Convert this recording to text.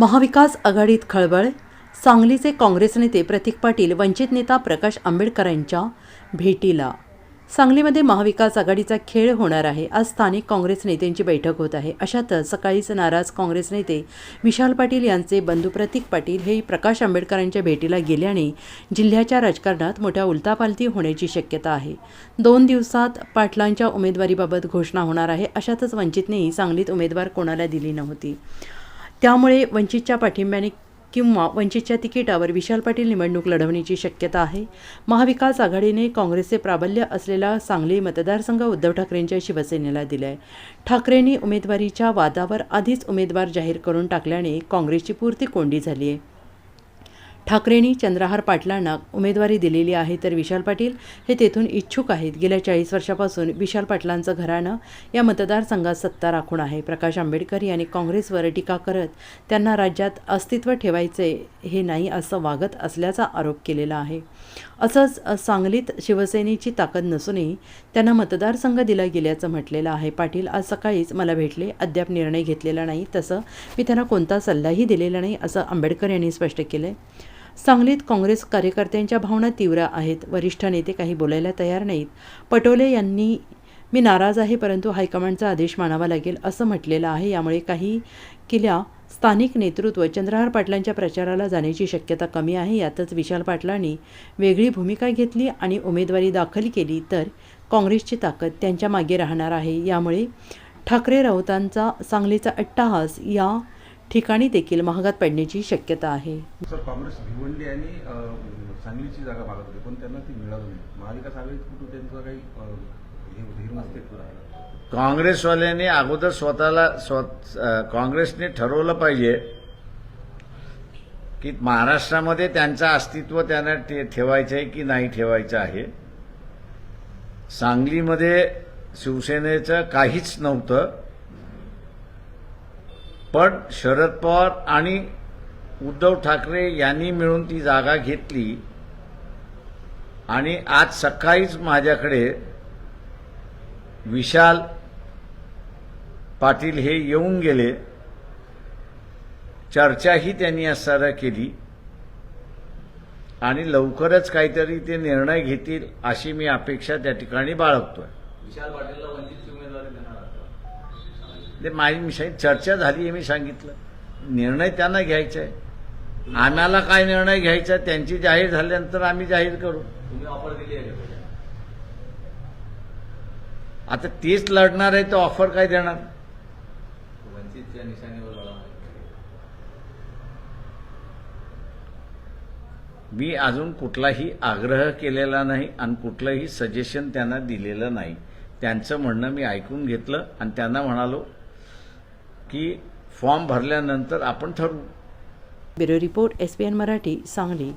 महाविकास आघाडीत खळबळ सांगलीचे काँग्रेस नेते प्रतीक पाटील वंचित नेता प्रकाश आंबेडकरांच्या भेटीला. सांगलीमध्ये महाविकास आघाडीचा खेळ होणार आहे. आज स्थानिक काँग्रेस नेत्यांची बैठक होत आहे. अशातच सकाळीच नाराज काँग्रेस नेते विशाल पाटील यांचे बंधू प्रतीक पाटील हे प्रकाश आंबेडकरांच्या भेटीला गेल्याने जिल्ह्याच्या राजकारणात मोठ्या उलतापालती होण्याची शक्यता आहे. दोन दिवसात पाटलांच्या उमेदवारीबाबत घोषणा होणार आहे. अशातच वंचितनेही सांगलीत उमेदवार कोणाला दिली नव्हती. त्यामुळे वंचितच्या पाठिंब्याने किंवा वंचितच्या तिकिटावर विशाल पाटील निवडणूक लढवण्याची शक्यता आहे. महाविकास आघाडीने काँग्रेसचे प्राबल्य असलेला सांगली मतदारसंघ उद्धव ठाकरेंच्या शिवसेनेला दिलाय. ठाकरेंनी उमेदवारीच्या वादावर आधीच उमेदवार जाहीर करून टाकल्याने काँग्रेसची पूर्ती कोंडी झाली आहे ठाकरेंनी चंद्रहार पाटलांना उमेदवारी दिलेली आहे तर विशाल पाटील हे तेथून इच्छुक आहेत. गेल्या चाळीस वर्षापासून विशाल पाटलांचं घराणं या मतदारसंघात सत्ता राखून आहे. प्रकाश आंबेडकर यांनी काँग्रेसवर टीका करत त्यांना राज्यात अस्तित्व ठेवायचे हे नाही असं वागत असल्याचा आरोप केलेला आहे. असंच सांगलीत शिवसेनेची ताकद नसूनही त्यांना मतदारसंघ दिला गेल्याचं म्हटलेलं आहे. पाटील आज सकाळीच मला भेटले. अद्याप निर्णय घेतलेला नाही. तसं मी त्यांना कोणता सल्लाही दिलेला नाही असं आंबेडकर यांनी स्पष्ट केलं आहे सांगलीत काँग्रेस कार्यकर्त्यांच्या भावना तीव्र आहेत. वरिष्ठ नेते काही बोलायला तयार नाहीत. पटोले यांनी मी नाराज आहे परंतु हायकमांडचा आदेश मानावा लागेल असं म्हटलेलं आहे. यामुळे काही किल्या स्थानिक नेतृत्व चंद्रहार पाटलांच्या प्रचाराला जाण्याची शक्यता कमी आहे. यातच विशाल पाटलांनी वेगळी भूमिका घेतली आणि उमेदवारी दाखल केली तर काँग्रेसची ताकद त्यांच्या मागे राहणार आहे. यामुळे ठाकरे राऊतांचा सांगलीचा अट्टाहास या ठिकाणी देखील महागात पडण्याची शक्यता आहे. सर काँग्रेस भिवंडी आणि सांगलीची जागा मागत होते पण त्यांना ती मिळाली नाही. महाविकास आघाडीत कुठं त्यांचं काही अ, हे होतं, हिरमत अस्तित्व राहिलं काँग्रेसवाल्यांनी अगोदर स्वतःला स्व अ, काँग्रेसने ठरवलं पाहिजे की महाराष्ट्रामध्ये त्यांचं अस्तित्व त्यांना ठे- ठेवायचं आहे की नाही ठेवायचं आहे. सांगलीमध्ये शिवसेनेचं काहीच नव्हतं. पण शरद पवार आणि उद्धव ठाकरे यांनी मिळून ती जागा घेतली. आणि आज सकाळीच माझ्याकडे विशाल पाटील हे येऊन गेले. चर्चाही त्यांनी असताना केली. आणि लवकरच काहीतरी ते निर्णय घेतील अशी मी अपेक्षा त्या ठिकाणी बाळगतोय. विशाल पाटील वंचितची उमेदवारी देणार आहात ते माझी मी सांगितलं, चर्चा झाली आहे मी सांगितलं. निर्णय त्यांना घ्यायचा आहे. आम्हाला काय निर्णय घ्यायचा आहे, त्यांची जाहीर झाल्यानंतर आम्ही जाहीर करू. तुम्ही ऑफर दिली? आता तेच लढणार आहे तर ऑफर काय देणार? मी अजून कुठलाही आग्रह केलेला नाही आणि कुठलंही सजेशन त्यांना दिलेलं नाही. त्यांचं म्हणणं मी ऐकून घेतलं आणि त्यांना म्हणालो की फॉर्म भरल्यानंतर आपण ठरवू. Bureau report S P N Marathi Sangli.